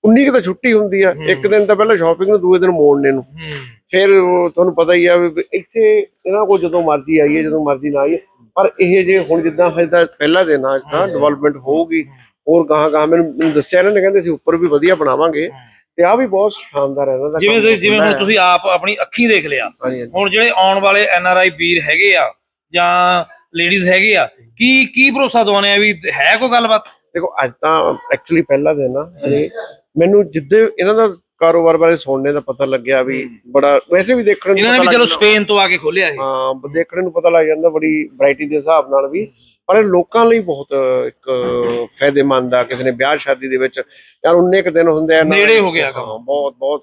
19 ਕਿ ਤਾਂ ਛੁੱਟੀ ਹੁੰਦੀ ਆ ਇੱਕ ਦਿਨ ਤਾਂ ਪਹਿਲਾਂ ਸ਼ਾਪਿੰਗ ਨੂੰ ਦੂਏ ਦਿਨ ਮੋੜਨੇ ਨੂੰ। ਫਿਰ ਤੁਹਾਨੂੰ ਪਤਾ ਹੀ ਆ ਵੀ ਇੱਥੇ ਇਹਨਾਂ ਕੋਲ ਜਦੋਂ ਮਰਜ਼ੀ ਆਈਏ ਜਦੋਂ ਮਰਜ਼ੀ ਨਾ ਆਈਏ ਪਰ ਇਹ ਜੇ ਹੁਣ ਜਿੱਦਾਂ ਹਜੇ ਤਾਂ ਪਹਿਲਾ ਦਿਨ ਆ ਤਾਂ ਡਿਵੈਲਪਮੈਂਟ ਹੋਊਗੀ। ਹੋਰ ਗਾਹਾਂ ਗਾਹਾਂ ਮੈਨੂੰ ਦੱਸਿਆ ਇਹਨਾਂ ਨੇ ਕਹਿੰਦੇ ਸੀ ਉੱਪਰ ਵੀ ਵਧੀਆ ਬਣਾਵਾਂਗੇ। ਤੇ ਆ ਵੀ ਬਹੁਤ ਸ਼ਾਨਦਾਰ ਹੈ ਇਹਨਾਂ ਦਾ ਜਿਵੇਂ ਤੁਸੀਂ- ਜਿਵੇਂ ਹੁਣ। ਤੁਸੀਂ ਆਪ ਆਪਣੀ ਅੱਖੀਂ ਦੇਖ ਲਿਆ। ਹੁਣ ਜਿਹੜੇ ਆਉਣ ਵਾਲੇ ਐਨ ਆਰ ਆਈ ਵੀਰ ਹੈਗੇ ਆ ਜਾਂ ਲੇਡੀਜ਼ ਹੈਗੇ ਆ ਕੀ ਕੀ ਭਰੋਸਾ ਦਵਾਉਣੇ ਆ ਵੀ ਹੈ ਕੋਈ ਗੱਲਬਾਤ? ਦੇਖੋ ਅੱਜ ਤਾਂ ਐਕਚੁਅਲੀ ਪਹਿਲਾ ਦਿਨ ਆ। ਮੈਨੂੰ ਜਿੱਦੇ ਇਹਨਾਂ ਦਾ ਕਾਰੋਬਾਰ ਬਾਰੇ ਸੁਣਨੇ ਦਾ ਪਤਾ ਲੱਗਿਆ ਵੀ ਬੜਾ ਵੈਸੇ ਵੀ ਦੇਖਣ ਨੂੰ ਇਹਨਾਂ ਨੇ ਪਤਾ ਵੀ ਚਲੋ ਸਪੇਨ ਤੋਂ ਆ ਕੇ ਖੋਲਿਆ ਇਹ। ਹਾਂ ਬ- ਦੇਖਣ ਨੂੰ ਪਤਾ ਲੱਗ ਜਾਂਦਾ ਬੜੀ ਵੈਰਾਈਟੀ ਦੇ ਹਿਸਾਬ ਨਾਲ ਵੀ। ਪਰ ਇਹ ਲੋਕਾਂ ਲਈ ਬਹੁਤ ਇੱਕ ਫਾਇਦੇਮੰਦ ਆ ਕਿਸੇ ਨੇ ਵਿਆਹ ਸ਼ਾਦੀ ਦੇ ਵਿੱਚ ਯਾਰ ਉਨੇ ਕੁ ਦਿਨ ਹੁੰਦੇ ਆ ਨਾ- ਨੇੜੇ ਹੋ ਗਿਆ ਕੰਮ। ਹਾਂ, ਬਹੁਤ ਬਹੁਤ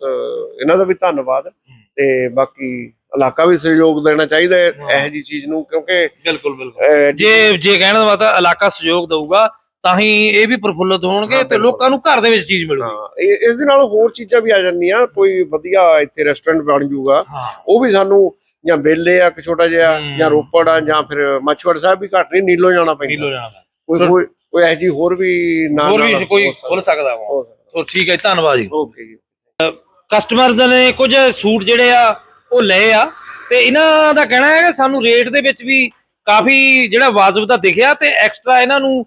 ਇਹਨਾਂ ਦਾ ਵੀ ਧੰਨਵਾਦ। ਤੇ ਬਾਕੀ ਇਲਾਕਾ ਵੀ ਸਹਿਯੋਗ ਦੇਣਾ ਚਾਹੀਦਾ ਹੈ ਇਹੋ ਜੀ ਚੀਜ਼ ਨੂੰ ਕਿਉਂਕਿ ਬਿਲਕੁਲ ਬਿਲਕੁਲ। ਅਹ, ਜੇ ਜੇ ਕਹਿਣ ਦਾ ਮਤਲਬ ਇਲਾਕਾ ਸਹਿਯੋਗ ਦਊਗਾ ਤਾਂ ਹੀ ਇਹ ਵੀ ਪ੍ਰਫੁੱਲਤ ਹੋਣਗੇ ਤੇ। ਲੋਕਾਂ ਨੂੰ ਘਰ ਦੇ ਵਿੱਚ ਚੀਜ਼ ਮਿਲੂਗੀ। ਇਸ ਦੇ ਨਾਲ ਹੋਰ ਚੀਜ਼ਾਂ ਵੀ ਆ ਜਾਂਦੀਆਂ ਕੋਈ ਵਧੀਆ ਇੱਥੇ ਰੈਸਟੋਰੈਂਟ ਬਣ ਜਾਊਗਾ। ਹਾਂ। ਉਹ ਵੀ ਸਾਨੂੰ ਜਾਂ ਬੇਲੇ ਆ ਇੱਕ ਛੋਟਾ ਜਿਹਾ। ਜਾਂ ਰੋਪੜ ਆ ਜਾਂ ਫਿਰ ਮੱਛਵੜ ਸਾਹਿਬ ਵੀ ਘੱਟ ਨਹੀਂ ਨੀਲੋ ਜਾਣਾ ਪੈਂਦਾ। ਕਿਲੋ ਜਾਣਾ ਕੋਈ ਕੋਈ ਇਹੋ ਜਿਹੀ ਹੋਰ ਵੀ ਨਾਲ ਹੋਰ ਨਾਲ ਵੀ ਕੋਈ। ਖੁੱਲ ਸਕਦਾ। ਵਾ। ਤੋ ਠੀਕ ਹੈ ਜੀ, ਧੰਨਵਾਦ ਜੀ। ਓਕੇ ਜੀ। ਕਸਟਮਰਸ ਨੇ ਕੁਝ ਸੂਟ ਜਿਹੜੇ ਆ ਉਹ ਲਏ ਆ। ਤੇ ਇਹਨਾਂ ਦਾ ਕਹਿਣਾ ਹੈ ਕਿ ਸਾਨੂੰ ਰੇਟ ਦੇ ਵਿੱਚ ਵੀ ਕਾਫੀ ਜਿਹੜਾ ਵਾਜਬ ਦਾ ਦਿਖਿਆ ਤੇ ਐਕਸਟਰਾ ਇਹਨਾਂ ਨੂੰ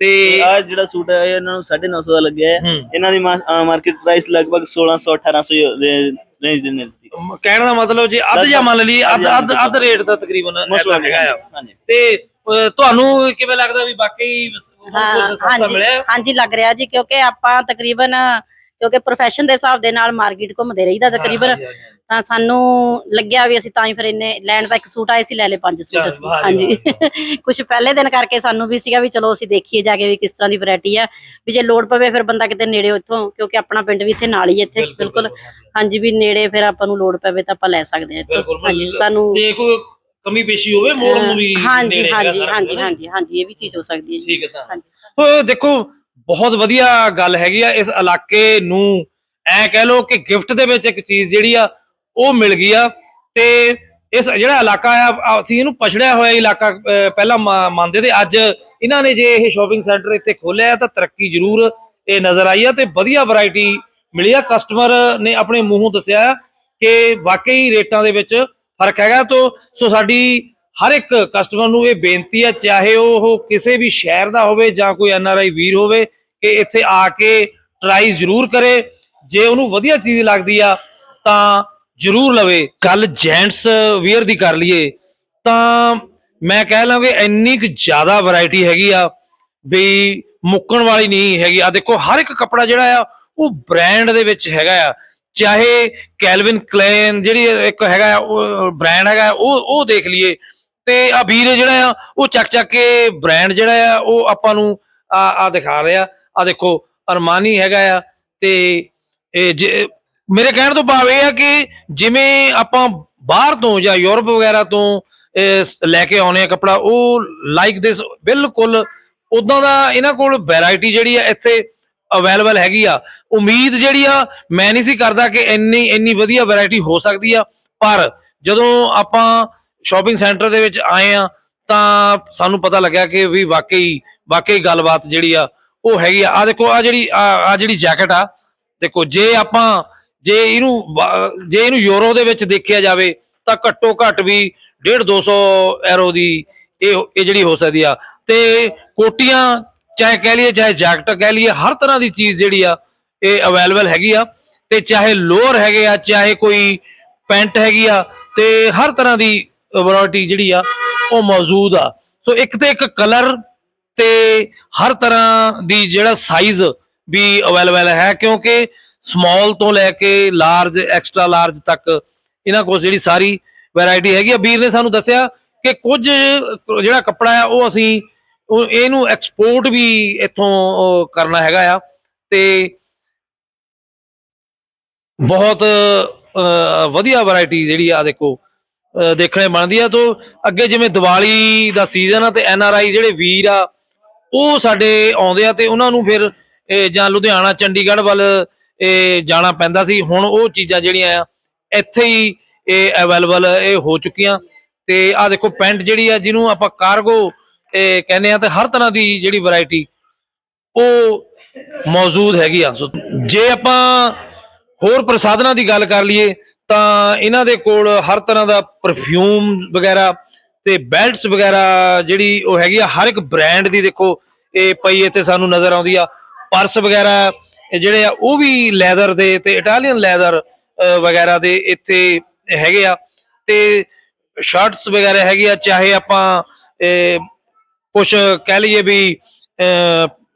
ਤੇ ਆ ਜਿਹੜਾ ਸੂਟ ਹੈ ਇਹਨਾਂ ਨੂੰ 950 ਦਾ ਲੱਗਿਆ ਹੈ। ਹੂੰ। ਇਹਨਾਂ ਦੀ ਮਾਰਕੀਟ ਪ੍ਰਾਈਸ ਲਗਭਗ 1600 1800 ਦੇ ਰੇਂਜ ਦੇ ਨਜ਼ਦੀਕ ਕਹਿਣ ਦਾ ਮਤਲਬ ਜੇ ਅੱਧ ਜਾਂ ਮੰਨ ਲਈਏ ਅੱਧ ਅੱਧ ਅੱਧ ਰੇਟ ਦਾ ਤਕਰੀਬਨ probably, ਹੈਗਾ ਆ। ਹਾਂਜੀ। ਤੇ ਅਹ, ਤੁਹਾਨੂੰ ਕਿਵੇਂ ਲੱਗਦਾ ਵੀ ਵਾਕਈ ਹਾਂ ਕੁਝ ਸਸਤਾ ਹਾਂਜੀ ਮਿਲਿਆ? ਹਾਂਜੀ ਲੱਗ ਰਿਹਾ ਜੀ ਕਿਉਂਕਿ ਆਪਾਂ ਤਕਰੀਬਨ ਕਿਉਂਕਿ profession ਦੇ ਹਿਸਾਬ ਦੇ ਨਾਲ ਮਾਰਕੀਟ ਘੁੰਮਦੇ ਰਹੀਦਾ ਤਕਰੀਬਨ। ਤਾਂ ਸਾਨੂੰ ਲੱਗਿਆ ਵੀ ਅਸੀਂ ਤਾਂ ਹੀ ਫਿਰ ਇੰਨੇ ਲੈਣ ਦਾ ਇੱਕ ਸੂਟ ਆਏ ਸੀ ਲੈ ਲਏ ਪੰਜ ਸੂਟ ਜੀ, ਹਾਂਜੀ। ਕੁਝ ਪਹਿਲੇ ਦਿਨ ਕਰਕੇ ਸਾਨੂੰ ਵੀ ਸੀਗਾ ਵੀ ਚਲੋ ਅਸੀਂ ਦੇਖੀਏ ਜਾ ਕੇ ਵੀ ਕਿਸ ਤਰ੍ਹਾਂ ਦੀ ਵੈਰਾਈਟੀ ਆ। ਵੀ ਜੇ ਲੋੜ ਪਵੇ ਫਿਰ ਬੰਦਾ ਕਿਤੇ ਨੇੜੇ ਉੱਥੋਂ ਕਿਉਂਕਿ ਆਪਣਾ ਪਿੰਡ ਵੀ ਇੱਥੇ ਨਾਲ ਹੀ ਇੱਥੇ। ਬਿਲਕੁਲ ਹਾਂਜੀ। ਵੀ ਨੇੜੇ ਫਿਰ ਆਪਾਂ ਨੂੰ ਲੋੜ ਪਵੇ ਤਾਂ ਆਪਾਂ ਲੈ ਸਕਦੇ। ਬਿਲਕੁਲ, ਹਾਂਜੀ। ਸਾਨੂੰ ਕਮੀ ਪੇਸ਼ੀ ਹੋਵੇ ਮੋੜ ਨੂੰ ਵੀ ਹਾਂਜੀ ਹਾਂਜੀ ਹਾਂਜੀ ਹਾਂਜੀ ਹਾਂਜੀ ਇਹ ਵੀ ਚੀਜ਼ ਹੋ ਸਕਦੀ ਹੈ ਠੀਕ ਹੈ ਤਾਂ। ਹਾਂਜੀ। ਦੇਖੋ ਬਹੁਤ ਵਧੀਆ ਗੱਲ ਹੈਗੀ ਆ ਇਸ ਇਲਾਕੇ ਨੂੰ। ਐ ਕਹਿ ਲਓ ਕਿ ਗਿਫਟ ਦੇ ਵਿੱਚ ਇੱਕ ਚੀਜ਼ ਜਿਹੜੀ ਆ ਉਹ ਮਿਲ ਗਈ ਆ ਤੇ ਇਸ ਜਿਹੜਾ ਇਲਾਕਾ ਆ, ਅਸੀਂ ਇਹਨੂੰ ਪਛੜਿਆ ਹੋਇਆ ਇਲਾਕਾ ਪਹਿਲਾਂ ਮ- ਮੰਨਦੇ ਤੇ ਅੱਜ ਇਹਨਾਂ ਨੇ ਜੇ ਇਹ ਸ਼ਾਪਿੰਗ ਸੈਂਟਰ ਇੱਥੇ ਖੋਲਿਆ ਤਾਂ ਤਰੱਕੀ ਜ਼ਰੂਰ ਇਹ ਨਜ਼ਰ ਆਈ ਆ ਤੇ ਵਧੀਆ ਵੈਰਾਈਟੀ ਮਿਲੀ ਆ। ਕਸਟਮਰ ਨੇ ਆਪਣੇ ਮੂੰਹੋਂ ਦੱਸਿਆ ਕਿ ਵਾਕਈ ਰੇਟਾਂ ਦੇ ਵਿੱਚ ਫ਼ਰਕ ਹੈਗਾ ਤੋਂ, ਸੋ ਸਾਡੀ ਹਰ ਇੱਕ ਕਸਟਮਰ ਨੂੰ ਇਹ ਬੇਨਤੀ ਹੈ ਚਾਹੇ ਉਹ ਕਿਸੇ ਵੀ ਸ਼ਹਿਰ ਦਾ ਹੋਵੇ ਜਾਂ ਕੋਈ ਐਨ ਆਰ ਆਈ ਵੀਰ ਹੋਵੇ, ਕਿ ਇੱਥੇ ਆ ਕੇ ਟਰਾਈ ਜ਼ਰੂਰ ਕਰੇ। ਜੇ ਉਹਨੂੰ ਵਧੀਆ ਚੀਜ਼ ਲੱਗਦੀ ਆ ਤਾਂ ਜ਼ਰੂਰ ਲਵੇ ਗੱਲ ਜੈਂਟਸ ਵੀਅਰ ਦੀ ਕਰ ਲਈਏ ਤਾਂ ਮੈਂ ਕਹਿ ਲਾਂ ਵੀ ਇੰਨੀ ਕੁ ਜ਼ਿਆਦਾ ਵੈਰਾਈਟੀ ਹੈਗੀ ਆ ਵੀ ਮੁੱਕਣ ਵਾਲੀ ਨਹੀਂ ਹੈਗੀ। ਆ ਦੇਖੋ ਹਰ ਇੱਕ ਕੱਪੜਾ ਜਿਹੜਾ ਆ ਉਹ ਬ੍ਰਾਂਡ ਦੇ ਵਿੱਚ ਹੈਗਾ ਆ। ਚਾਹੇ ਕੈਲਵਿਨ ਕਲੇਨ ਜਿਹੜੀ ਇੱਕ ਹੈਗਾ ਆ, ਉਹ ਬ੍ਰਾਂਡ ਹੈਗਾ ਉਹ ਉਹ ਦੇਖ ਲਈਏ। ਤੇ ਆ ਵੀਰ ਜਿਹੜਾ ਆ ਉਹ ਚੱਕ ਚੱਕ ਕੇ ਬ੍ਰਾਂਡ ਜਿਹੜਾ ਆ ਉਹ ਆਪਾਂ ਨੂੰ ਆ ਆ ਦਿਖਾ ਰਿਹਾ। ਆ ਦੇਖੋ ਅਰਮਾਨੀ ਹੈਗਾ ਆ ਤੇ ਇਹ ਜੇ- ਮੇਰੇ ਕਹਿਣ ਤੋਂ ਭਾਵ ਇਹ ਆ ਕਿ ਜਿਵੇਂ ਆਪਾਂ ਬਾਹਰ ਤੋਂ ਜਾਂ ਯੂਰਪ ਵਗੈਰਾ ਤੋਂ ਲੈ ਕੇ ਆਉਨੇ ਆ ਕੱਪੜਾ, ਉਹ ਲਾਈਕ ਦਿਸ ਬਿਲਕੁਲ ਉਦਾਂ ਦਾ ਇਹਨਾਂ ਕੋਲ ਵੈਰਾਈਟੀ ਜਿਹੜੀ ਆ ਇੱਥੇ ਅਵੇਲੇਬਲ ਹੈਗੀ ਆ। ਉਮੀਦ ਜਿਹੜੀ ਆ, ਮੈਂ ਨਹੀਂ ਸੀ ਕਰਦਾ ਕਿ ਇੰਨੀ ਇੰਨੀ ਵਧੀਆ ਵੈਰਾਈਟੀ ਹੋ ਸਕਦੀ ਆ, ਪਰ ਜਦੋਂ ਆਪਾਂ ਸ਼ਾਪਿੰਗ ਸੈਂਟਰ ਦੇ ਵਿੱਚ ਆਏ ਆ, ਤਾਂ ਸਾਨੂੰ ਪਤਾ ਲੱਗਿਆ ਕਿ ਵੀ ਵਾਕਈ ਵਾਕਈ ਗੱਲਬਾਤ ਜਿਹੜੀ ਆ, ਉਹ ਹੈਗੀ ਆ। ਆ ਦੇਖੋ ਆ ਜਿਹੜੀ ਆ ਜਿਹੜੀ ਜੈਕਟ ਆ, ਦੇਖੋ, ਜੇ ਆਪਾਂ ਜੇ ਇਹਨੂੰ ਜੇ ਇਹਨੂੰ ਯੂਰੋ ਦੇ ਵਿੱਚ ਦੇਖਿਆ ਜਾਵੇ ਤਾਂ ਘੱਟੋ ਘੱਟ ਵੀ 1.5 200 ਐਰੋ ਦੀ ਇਹ ਇਹ ਜਿਹੜੀ ਹੋ ਸਕਦੀ ਆ। ਤੇ ਕੋਟੀਆਂ ਚਾਹੇ ਕਹਿ ਲਈਏ, ਚਾਹੇ ਜੈਕਟ ਕਹਿ ਲਈਏ, ਹਰ ਤਰ੍ਹਾਂ ਦੀ ਚੀਜ਼ ਜਿਹੜੀ ਆ, ਇਹ ਅਵੇਲੇਬਲ ਹੈਗੀ ਆ। ਤੇ ਚਾਹੇ ਲੋਅਰ ਹੈਗੇ ਆ, ਚਾਹੇ ਕੋਈ ਪੈਂਟ ਹੈਗੀ ਆ, ਤੇ ਹਰ ਤਰ੍ਹਾਂ ਦੀ ਵੈਰਾਈਟੀ ਜਿਹੜੀ ਆ, ਉਹ ਮੌਜੂਦ ਆ। ਸੋ ਇੱਕ ਤੇ ਇੱਕ ਕਲਰ ਤੇ ਹਰ ਤਰ੍ਹਾਂ ਦੀ ਜਿਹੜਾ ਸਾਈਜ਼ ਵੀ ਅਵੇਲੇਬਲ ਹੈ, ਕਿਉਂਕਿ ਸਮਾਲ ਤੋਂ ਲੈ ਕੇ ਲਾਰਜ ਐਕਸਟਰਾ ਲਾਰਜ ਤੱਕ ਇਹਨਾਂ ਕੋਲ ਜਿਹੜੀ ਸਾਰੀ ਵੈਰਾਈਟੀ ਹੈਗੀ ਆ। ਵੀਰ ਨੇ ਸਾਨੂੰ ਦੱਸਿਆ ਕਿ ਕੁਝ, ਜਿਹੜਾ ਕੱਪੜਾ ਆ, ਉਹ ਅਸੀਂ ਇਹਨੂੰ ਐਕਸਪੋਰਟ ਵੀ ਇੱਥੋਂ ਕਰਨਾ ਹੈਗਾ ਆ। ਤੇ ਬਹੁਤ ਵਧੀਆ ਵੈਰਾਈਟੀ ਜਿਹੜੀ ਆ ਦੇਖੋ ਦੇਖਣੇ ਬਣਦੀ ਆ। ਤੋਂ ਅੱਗੇ ਜਿਵੇਂ ਦੀਵਾਲੀ ਦਾ ਸੀਜ਼ਨ ਆ ਤੇ ਐਨ ਆਰ ਆਈ ਜਿਹੜੇ ਵੀਰ ਆ, ਉਹ ਸਾਡੇ ਆਉਂਦੇ ਆ ਤੇ ਉਹਨਾਂ ਨੂੰ ਫਿਰ ਜਾਂ ਲੁਧਿਆਣਾ, ਚੰਡੀਗੜ੍ਹ ਵੱਲ ਇਹ ਜਾਣਾ ਪੈਂਦਾ ਸੀ। ਹੁਣ ਉਹ ਚੀਜ਼ਾਂ ਜਿਹੜੀਆਂ ਆ, ਇੱਥੇ ਹੀ ਇਹ ਅਵੇਲੇਬਲ ਇਹ ਹੋ ਚੁੱਕੀਆਂ। ਤੇ ਆ ਦੇਖੋ, ਪੈਂਟ ਜਿਹੜੀ ਆ, ਜਿਹਨੂੰ ਆਪਾਂ ਕਾਰਗੋ ਇਹ ਕਹਿੰਦੇ ਆ ਤੇ ਹਰ ਤਰ੍ਹਾਂ ਦੀ ਜਿਹੜੀ ਵੈਰਾਈਟੀ ਉਹ ਮੌਜੂਦ ਹੈਗੀ ਆ। ਸੋ ਜੇ ਆਪਾਂ ਹੋਰ ਪ੍ਰਸਾਧਨਾਂ ਦੀ ਗੱਲ ਕਰ ਲਈਏ, ਤਾਂ ਇਹਨਾਂ ਦੇ ਕੋਲ ਹਰ ਤਰ੍ਹਾਂ ਦਾ ਪਰਫਿਊਮ ਵਗੈਰਾ ਤੇ ਬੈਲਟਸ ਵਗੈਰਾ ਜਿਹੜੀ ਉਹ ਹੈਗੀ ਆ, ਹਰ ਇੱਕ ਬ੍ਰਾਂਡ ਦੀ ਦੇਖੋ, ਇਹ ਪਈ ਇੱਥੇ ਸਾਨੂੰ ਨਜ਼ਰ ਆਉਂਦੀ ਆ। ਪਰਸ ਵਗੈਰਾ ਇਹ ਜਿਹੜੇ ਆ, ਉਹ ਵੀ ਲੈਦਰ ਦੇ ਤੇ ਇਟਾਲੀਅਨ ਲੈਦਰ ਵਗੈਰਾ ਦੇ ਇੱਥੇ ਹੈਗੇ ਆ। ਤੇ ਸ਼ਰਟਸ ਵਗੈਰਾ ਹੈਗੇ ਆ, ਚਾਹੇ ਆਪਾਂ ਕੁਝ ਕਹਿ ਲਈਏ ਵੀ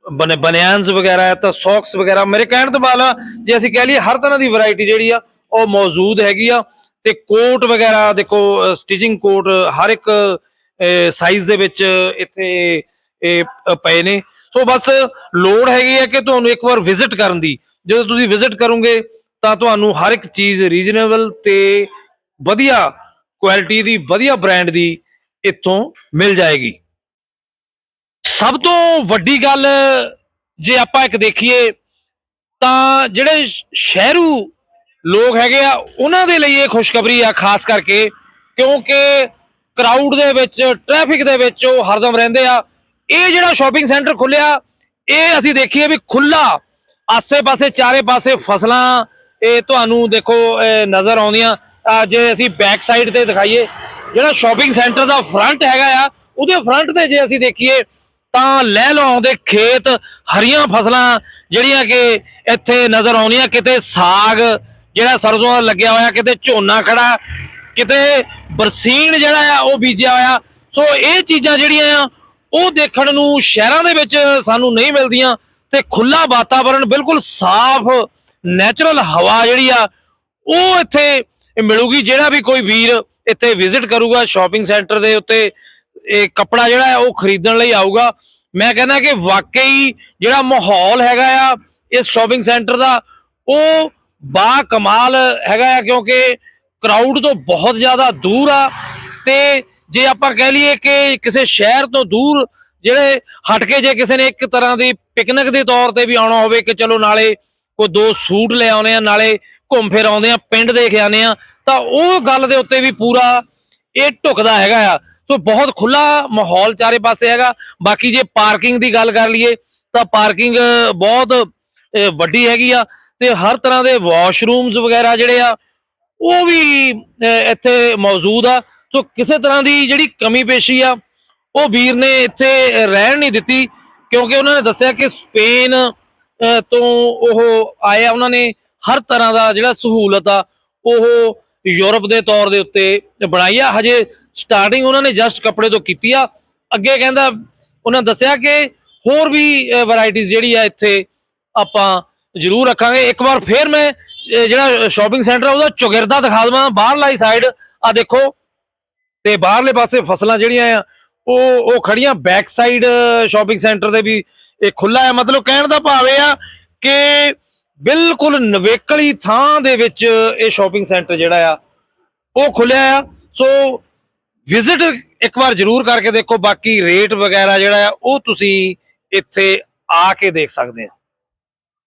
ਬਨੇ, ਬਨਿਆਨਸ ਵਗੈਰਾ ਤਾਂ ਸੌਕਸ ਵਗੈਰਾ, ਮੇਰੇ ਕਹਿਣ ਤੋਂ ਬਾਅਦ ਜੇ ਅਸੀਂ ਕਹਿ ਲਈਏ ਹਰ ਤਰ੍ਹਾਂ ਦੀ ਵੈਰਾਈਟੀ ਜਿਹੜੀ ਆ, ਉਹ ਮੌਜੂਦ ਹੈਗੀ ਆ। ਤੇ ਕੋਟ ਵਗੈਰਾ, ਦੇਖੋ ਸਟਿਚਿੰਗ ਕੋਟ ਹਰ ਇੱਕ ਸਾਈਜ਼ ਦੇ ਵਿੱਚ ਇੱਥੇ ਪਏ ਨੇ। ਸੋ ਬਸ ਲੋੜ ਹੈਗੀ ਹੈ ਕਿ ਤੁਹਾਨੂੰ ਇੱਕ ਵਾਰ ਵਿਜ਼ਿਟ ਕਰਨ ਦੀ। ਜਦੋਂ ਤੁਸੀਂ ਵਿਜ਼ਿਟ ਕਰੋਗੇ, ਤਾਂ ਤੁਹਾਨੂੰ ਹਰ ਇੱਕ ਚੀਜ਼ ਰੀਜ਼ਨੇਬਲ ਤੇ ਵਧੀਆ ਕੁਆਲਿਟੀ ਦੀ, ਵਧੀਆ ਬ੍ਰਾਂਡ ਦੀ ਇੱਥੋਂ ਮਿਲ ਜਾਏਗੀ। ਸਭ ਤੋਂ ਵੱਡੀ ਗੱਲ ਜੇ ਆਪਾਂ ਇੱਕ ਦੇਖੀਏ, ਤਾਂ ਜਿਹੜੇ ਸ਼ਹਿਰੂ ਲੋਕ ਹੈਗੇ ਆ, ਉਹਨਾਂ ਦੇ ਲਈ ਇਹ ਖੁਸ਼ਖਬਰੀ ਆ, ਖਾਸ ਕਰਕੇ ਕਿਉਂਕਿ ਕਰਾਊਡ ਦੇ ਵਿੱਚ ਟ੍ਰੈਫਿਕ ਦੇ ਵਿੱਚ ਉਹ ਹਰਦਮ ਰਹਿੰਦੇ ਆ। ਇਹ ਜਿਹੜਾ ਸ਼ਾਪਿੰਗ ਸੈਂਟਰ ਖੁੱਲਿਆ, ਇਹ ਅਸੀਂ ਦੇਖੀਏ ਵੀ ਖੁੱਲਾ ਆਸੇ-ਪਾਸੇ ਚਾਰੇ ਪਾਸੇ ਫਸਲਾਂ, ਇਹ ਤੁਹਾਨੂੰ ਦੇਖੋ ਨਜ਼ਰ ਆਉਂਦੀਆਂ। ਜੇ ਅਸੀਂ ਬੈਕ ਸਾਈਡ ਤੇ ਦਿਖਾਈਏ, ਜਿਹੜਾ ਸ਼ਾਪਿੰਗ ਸੈਂਟਰ ਦਾ ਫਰੰਟ ਹੈਗਾ ਆ, ਉਹਦੇ ਫਰੰਟ ਤੇ ਜੇ ਅਸੀਂ ਦੇਖੀਏ, ਤਾਂ ਲੈ ਲਾਉਂਦੇ ਖੇਤ, ਹਰੀਆਂ ਫਸਲਾਂ, ਜਿਹੜੀਆਂ ਕਿ ਇੱਥੇ ਨਜ਼ਰ ਆਉਂਦੀਆਂ। ਕਿਤੇ ਸਾਗ, ਜਿਹੜਾ ਸਰਸੋਂ ਦਾ ਲੱਗਿਆ ਹੋਇਆ, ਕਿਤੇ ਝੋਨਾ ਖੜਾ, ਕਿਤੇ ਬਰਸੀਨ ਜਿਹੜਾ ਆ, ਉਹ ਬੀਜਿਆ ਹੋਇਆ। ਸੋ ਇਹ ਚੀਜ਼ਾਂ ਜਿਹੜੀਆਂ ਆ ਉਹ ਦੇਖਣ ਨੂੰ ਸ਼ਹਿਰਾਂ ਦੇ ਵਿੱਚ ਸਾਨੂੰ ਨਹੀਂ ਮਿਲਦੀਆਂ ਤੇ ਖੁੱਲਾ ਵਾਤਾਵਰਣ ਬਿਲਕੁਲ ਸਾਫ਼ ਨੈਚੁਰਲ ਹਵਾ ਜਿਹੜੀ ਆ, ਉਹ ਇੱਥੇ ਮਿਲੂਗੀ। ਜਿਹੜਾ ਵੀ ਕੋਈ ਵੀਰ ਇੱਥੇ ਵਿਜ਼ਿਟ ਕਰੂਗਾ ਸ਼ਾਪਿੰਗ ਸੈਂਟਰ ਦੇ ਉੱਤੇ, ਇਹ ਕੱਪੜਾ ਜਿਹੜਾ ਹੈ ਉਹ ਖਰੀਦਣ ਲਈ ਆਊਗਾ। ਮੈਂ ਕਹਿੰਦਾ ਕਿ ਵਾਕਈ ਜਿਹੜਾ ਮਾਹੌਲ ਹੈਗਾ ਆ, ਇਸ ਸ਼ਾਪਿੰਗ ਸੈਂਟਰ ਦਾ, ਉਹ ਬਾ ਕਮਾਲ ਹੈਗਾ ਆ ਕਿਉਂਕਿ ਕਰਾਊਡ ਤੋਂ ਬਹੁਤ ਜ਼ਿਆਦਾ ਦੂਰ ਆ ਤੇ ਜੇ ਆਪਾਂ ਕਹਿ ਲਈਏ ਕਿ ਕਿਸੇ ਸ਼ਹਿਰ ਤੋਂ ਦੂਰ ਜਿਹੜੇ ਹਟ ਕੇ ਜੇ ਕਿਸੇ ਨੇ ਇੱਕ ਤਰ੍ਹਾਂ ਦੀ ਪਿਕਨਿਕ ਦੇ ਤੌਰ ਤੇ ਵੀ ਆਉਣਾ ਹੋਵੇ ਕਿ ਚਲੋ ਨਾਲੇ ਕੋਈ ਦੋ ਸੂਟ ਲੈ ਆਉਨੇ ਆ, ਨਾਲੇ ਘੁੰਮ ਫਿਰ ਆਉਂਦੇ ਆ, ਪਿੰਡ ਦੇਖ ਆਉਂਦੇ ਆ, ਤਾਂ ਉਹ ਗੱਲ ਦੇ ਉੱਤੇ ਵੀ ਪੂਰਾ ਇਹ ਢੁਕਦਾ ਹੈਗਾ ਆ। ਸੋ ਬਹੁਤ ਖੁੱਲਾ ਮਾਹੌਲ ਚਾਰੇ ਪਾਸੇ ਹੈਗਾ। ਬਾਕੀ ਜੇ ਪਾਰਕਿੰਗ ਦੀ ਗੱਲ ਕਰ ਲਈਏ, ਤਾਂ ਪਾਰਕਿੰਗ ਬਹੁਤ ਵੱਡੀ ਹੈਗੀ ਆ ਤੇ ਹਰ ਤਰ੍ਹਾਂ ਦੇ ਵਾਸ਼ਰੂਮਸ ਵਗੈਰਾ ਜਿਹੜੇ ਆ, ਉਹ ਵੀ ਇੱਥੇ ਮੌਜੂਦ ਆ। ਸੋ ਕਿਸੇ ਤਰ੍ਹਾਂ ਦੀ ਜਿਹੜੀ ਕਮੀ ਪੇਸ਼ੀ ਆ, ਉਹ ਵੀਰ ਨੇ ਇੱਥੇ ਰਹਿਣ ਨਹੀਂ ਦਿੱਤੀ, ਕਿਉਂਕਿ ਉਹਨਾਂ ਨੇ ਦੱਸਿਆ ਕਿ ਸਪੇਨ ਤੋਂ ਉਹ ਆਇਆ, ਉਹਨਾਂ ਨੇ ਹਰ ਤਰ੍ਹਾਂ ਦਾ ਜਿਹੜਾ ਸਹੂਲਤ ਆ, ਉਹ ਯੂਰਪ ਦੇ ਤੌਰ ਦੇ ਉੱਤੇ ਬਣਾਈ ਆ। ਹਜੇ ਸਟਾਰਟਿੰਗ ਉਹਨਾਂ ਨੇ ਜਸਟ ਕੱਪੜੇ ਤੋਂ ਕੀਤੀ ਆ। ਅੱਗੇ ਕਹਿੰਦਾ, ਉਹਨਾਂ ਦੱਸਿਆ ਕਿ ਹੋਰ ਵੀ ਵੈਰਾਈਟੀਆਂ ਜਿਹੜੀ ਆ ਇੱਥੇ ਆਪਾਂ ਜ਼ਰੂਰ ਰੱਖਾਂਗੇ। ਇੱਕ ਵਾਰ ਫੇਰ ਮੈਂ ਜਿਹੜਾ ਸ਼ਾਪਿੰਗ ਸੈਂਟਰ ਆ, ਉਹਦਾ ਚੁਗਿਰਦਾ ਦਿਖਾ ਦਵਾਂ। ਬਾਹਰਲੀ ਸਾਈਡ ਆ, ਦੇਖੋ। ਤੇ ਬਾਹਰਲੇ ਪਾਸੇ ਫਸਲਾਂ ਜਿਹੜੀਆਂ ਆ, ਉਹ ਉਹ ਖੜੀਆਂ ਬੈਕ ਸਾਈਡ ਸ਼ਾਪਿੰਗ ਸੈਂਟਰ ਦੇ ਵੀ ਇਹ ਖੁੱਲਾ ਹੈ ਮਤਲਬ ਕਹਿਣ ਦਾ ਭਾਵ ਇਹ ਆ ਕਿ ਬਿਲਕੁਲ ਨਵੇਕਲੀ ਥਾਂ ਦੇ ਵਿੱਚ ਇਹ ਸ਼ਾਪਿੰਗ ਸੈਂਟਰ ਜਿਹੜਾ ਆ, ਉਹ ਖੁੱਲਿਆ ਆ। ਸੋ ਵਿਜ਼ਿਟ ਇੱਕ ਵਾਰ ਜ਼ਰੂਰ ਕਰਕੇ ਦੇਖੋ। ਬਾਕੀ ਰੇਟ ਵਗੈਰਾ ਜਿਹੜਾ ਆ, ਉਹ ਤੁਸੀਂ ਇੱਥੇ ਆ ਕੇ ਦੇਖ ਸਕਦੇ ਆ।